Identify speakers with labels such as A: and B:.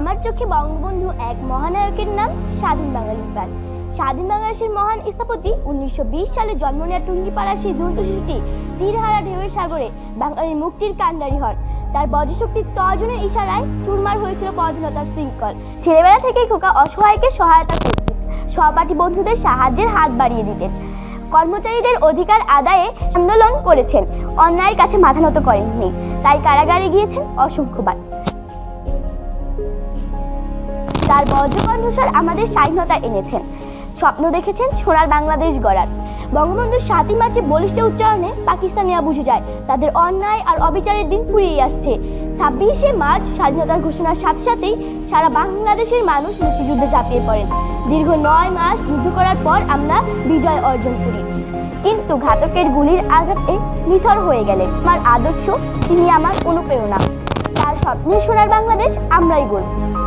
A: আমার চোখে বঙ্গবন্ধু এক মহানায়কের নাম স্বাধীন বাঙালির প্রাণ। স্বাধীন বাংলাদেশের মহান স্থপতি উনিশশো সালে জন্ম নেওয়া টুঙ্গিপাড়া সেই দুরন্ত শিশুটি তীরহারা ঢেউয়ের সাগরে বাঙালির মুক্তির কাণ্ডারি হন। তার বজ্রশক্তির তর্জনের ইশারায় চুরমার হয়েছিল পরাধীনতার শৃঙ্খল। ছেলেবেলা থেকেই খোকা অসহায়কে সহায়তা করতেন। সহপাঠী বন্ধুদের সাহায্যের হাত বাড়িয়ে দিতেন। কর্মচারীদের অধিকার আদায়ে আন্দোলন করেছেন। অন্যায়ের কাছে মাথা নত করেননি। তাই কারাগারে গিয়েছেন অসংখ্যবার। তার বজ্রকণ্ঠস্বর আমাদের স্বাধীনতা এনেছেন। স্বপ্ন দেখেছেন সোনার বাংলাদেশ গড়ার। বঙ্গবন্ধুর সাতই মার্চে বলিষ্ঠ উচ্চারণে পাকিস্তানিরা বুঝে যায় তাদের অন্যায় আর অবিচারের দিন ফুরিয়ে আসছে। ছাব্বিশে মার্চ স্বাধীনতার ঘোষণার সাথে সাথেই সারা বাংলাদেশের মানুষ মুক্তিযুদ্ধে ঝাঁপিয়ে পড়েন। দীর্ঘ নয় মাস যুদ্ধ করার পর আমরা বিজয় অর্জন করি। কিন্তু ঘাতকের গুলির আঘাতে নিথর হয়ে গেলেন। আমার আদর্শ, তিনি আমার অনুপ্রেরণা। তার স্বপ্নের সোনার বাংলাদেশ আমরাই গড়ব।